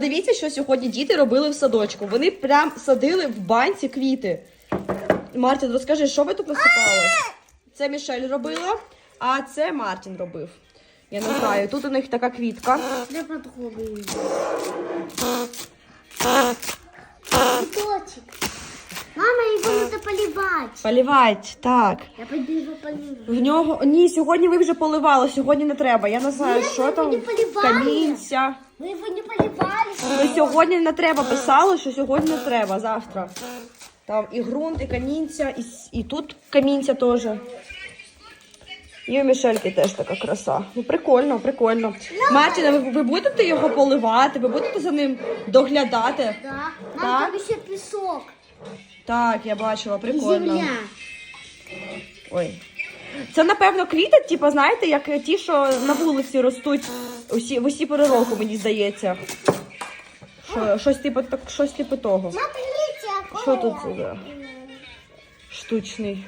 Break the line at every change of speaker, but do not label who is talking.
Дивіться, що сьогодні діти робили в садочку. Вони прям садили в банці квіти. Мартін, розкажи, що ви тут насипали? Це Мішель робила, а це Мартін робив. Я не знаю, тут у них така квітка.
Я подходи. Цветочек. Мама, его надо поливать.
Полівать, так.
Я пойду его поливать.
В нього ні, сьогодні ви вже поливали, сьогодні не треба. Я не знаю,
Ні,
що
ми
там
не поливали.
камінця.
Мы его не поливали.
Сьогодні не треба писали, що сьогодні не треба, завтра. Там і ґрунт, і камінця, і, і тут камінця теж. І у Мішельки теж така краса. Ну, прикольно, прикольно. Мартіна, ви, ви будете його поливати, ви будете за ним доглядати?
Да.
Так.
Там еще песок.
Так, я бачила, прикольно.
земля.
Ой. Це, напевно, квіти, типу, знаєте, як ті, що на вулиці ростуть усі, в усі пори року, мені здається. Що, щось, типу, так, щось типу того. Що тут за штучний?